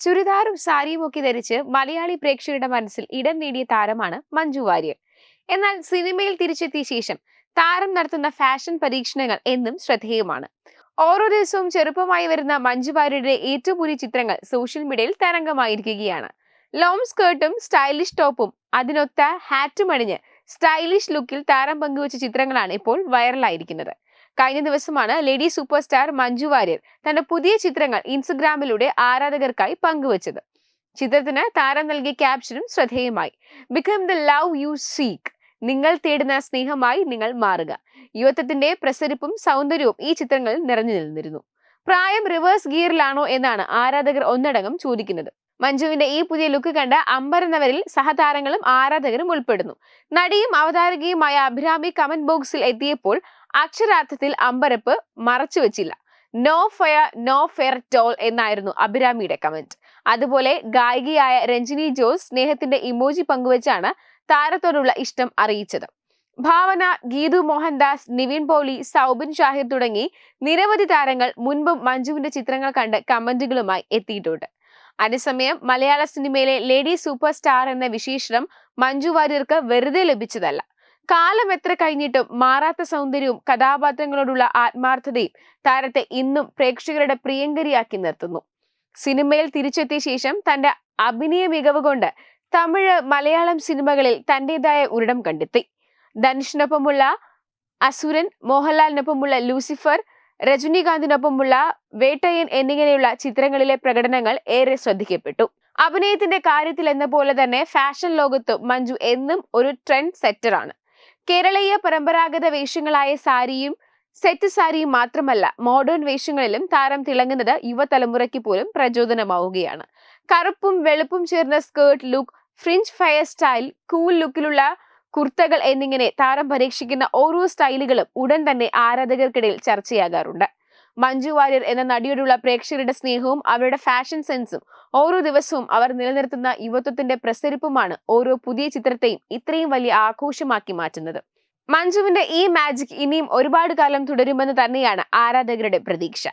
ചുരിദാറും സാരിയും ഒക്കെ ധരിച്ച് മലയാളി പ്രേക്ഷകരുടെ മനസ്സിൽ ഇടം നേടിയ താരമാണ് മഞ്ജു വാര്യർ. എന്നാൽ സിനിമയിൽ തിരിച്ചെത്തിയ ശേഷം താരം നടത്തുന്ന ഫാഷൻ പരീക്ഷണങ്ങൾ എന്നും ശ്രദ്ധേയമാണ്. ഓരോ ദിവസവും ചെറുപ്പമായി വരുന്ന മഞ്ജു വാര്യരുടെ ഏറ്റവും പുതിയ ചിത്രങ്ങൾ സോഷ്യൽ മീഡിയയിൽ തരംഗമായിരിക്കുകയാണ്. ലോങ് സ്കേർട്ടും സ്റ്റൈലിഷ് ടോപ്പും അതിനൊത്ത ഹാറ്റും അണിഞ്ഞ് സ്റ്റൈലിഷ് ലുക്കിൽ താരം പങ്കുവച്ച ചിത്രങ്ങളാണ് ഇപ്പോൾ വൈറലായിരിക്കുന്നത്. കഴിഞ്ഞ ദിവസമാണ് lady super star Manju Warrier തന്റെ പുതിയ ചിത്രങ്ങൾ ഇൻസ്റ്റഗ്രാമിലൂടെ ആരാധകർക്കായി പങ്കുവച്ചത്. ചിത്രത്തിന് താരം നൽകിയ ക്യാപ്ഷനും ശ്രദ്ധേയമായി. Become the love you seek നിങ്ങൾ തേടുന്ന സ്നേഹമായി നിങ്ങൾ മാറുക. യുവത്വത്തിന്റെ പ്രസരിപ്പും സൗന്ദര്യവും ഈ ചിത്രങ്ങളിൽ നിറഞ്ഞു നിന്നിരുന്നു പ്രായം റിവേഴ്സ് ഗിയറിലാണോ എന്നാണ് ആരാധകർ ഒന്നടങ്കം ചോദിക്കുന്നത്. മഞ്ജുവിന്റെ ഈ പുതിയ ലുക്ക് കണ്ട അമ്പരന്നവരിൽ സഹതാരങ്ങളും ആരാധകരും ഉൾപ്പെടുന്നു. നടിയും അവതാരകയുമായ അഭിരാമി കമന്റ് ബോക്സിൽ എത്തിയപ്പോൾ അക്ഷരാർത്ഥത്തിൽ അമ്പരപ്പ് മറച്ചു വെച്ചില്ല. No fire no fair toll എന്നായിരുന്നു അഭിരാമിയുടെ കമന്റ് അതുപോലെ ഗായികയായ രഞ്ജിനി ജോസ് സ്നേഹത്തിന്റെ ഇമോജി പങ്കുവെച്ചാണ് താരത്തോടുള്ള ഇഷ്ടം അറിയിച്ചത്. ഭാവന ഗീതു മോഹൻദാസ് നിവിൻ പോളി സൗബിൻ ഷാഹിർ തുടങ്ങി നിരവധി താരങ്ങൾ മുൻപും മഞ്ജുവിന്റെ ചിത്രങ്ങൾ കണ്ട് കമന്റുകളുമായി എത്തിയിട്ടുണ്ട്. അതേസമയം മലയാള സിനിമയിലെ ലേഡി സൂപ്പർ സ്റ്റാർ എന്ന വിശേഷണം മഞ്ജു വാര്യർക്ക് വെറുതെ ലഭിച്ചതല്ല. കാലം എത്ര കഴിഞ്ഞിട്ടും മാറാത്ത സൗന്ദര്യവും കഥാപാത്രങ്ങളോടുള്ള ആത്മാർത്ഥതയും താരത്തെ ഇന്നും പ്രേക്ഷകരുടെ പ്രിയങ്കരിയാക്കി നിർത്തുന്നു. സിനിമയിൽ തിരിച്ചെത്തിയ ശേഷം തന്റെ അഭിനയ മികവ് കൊണ്ട് തമിഴ് മലയാളം സിനിമകളിൽ തന്റേതായ ഉരുടം കണ്ടെത്തി. ധനുഷിനൊപ്പമുള്ള അസുരൻ മോഹൻലാലിനൊപ്പമുള്ള ലൂസിഫർ രജനീകാന്തിനൊപ്പമുള്ള വേട്ടയൻ എന്നിങ്ങനെയുള്ള ചിത്രങ്ങളിലെ പ്രകടനങ്ങൾ ഏറെ ശ്രദ്ധിക്കപ്പെട്ടു. അഭിനയത്തിന്റെ കാര്യത്തിൽ എന്ന പോലെ തന്നെ ഫാഷൻ ലോകത്ത് മഞ്ജു എന്നും ഒരു ട്രെൻഡ് സെറ്ററാണ്. കേരളീയ പരമ്പരാഗത വേഷങ്ങളായ സാരിയും സെറ്റ് സാരിയും മാത്രമല്ല മോഡേൺ വേഷങ്ങളിലും താരം തിളങ്ങുന്നത് യുവതലമുറയ്ക്ക് പോലും പ്രചോദനമാവുകയാണ്. കറുപ്പും വെളുപ്പും ചേർന്ന skirt look fringe fire style cool ലുക്കിലുള്ള കുർത്തകൾ എന്നിങ്ങനെ താരം പരീക്ഷിക്കുന്ന ഓരോ സ്റ്റൈലുകളും ഉടൻ തന്നെ ആരാധകർക്കിടയിൽ ചർച്ചയാകാറുണ്ട്. മഞ്ജു വാര്യർ എന്ന നടിയോടുള്ള പ്രേക്ഷകരുടെ സ്നേഹവും അവരുടെ ഫാഷൻ സെൻസും ഓരോ ദിവസവും അവർ നിലനിർത്തുന്ന യുവത്വത്തിന്റെ പ്രസരിപ്പുമാണ് ഓരോ പുതിയ ചിത്രത്തെയും ഇത്രയും വലിയ ആഘോഷമാക്കി മാറ്റുന്നത്. മഞ്ജുവിന്റെ ഈ മാജിക് ഇനിയും ഒരുപാട് കാലം തുടരുമെന്ന് തന്നെയാണ് ആരാധകരുടെ പ്രതീക്ഷ.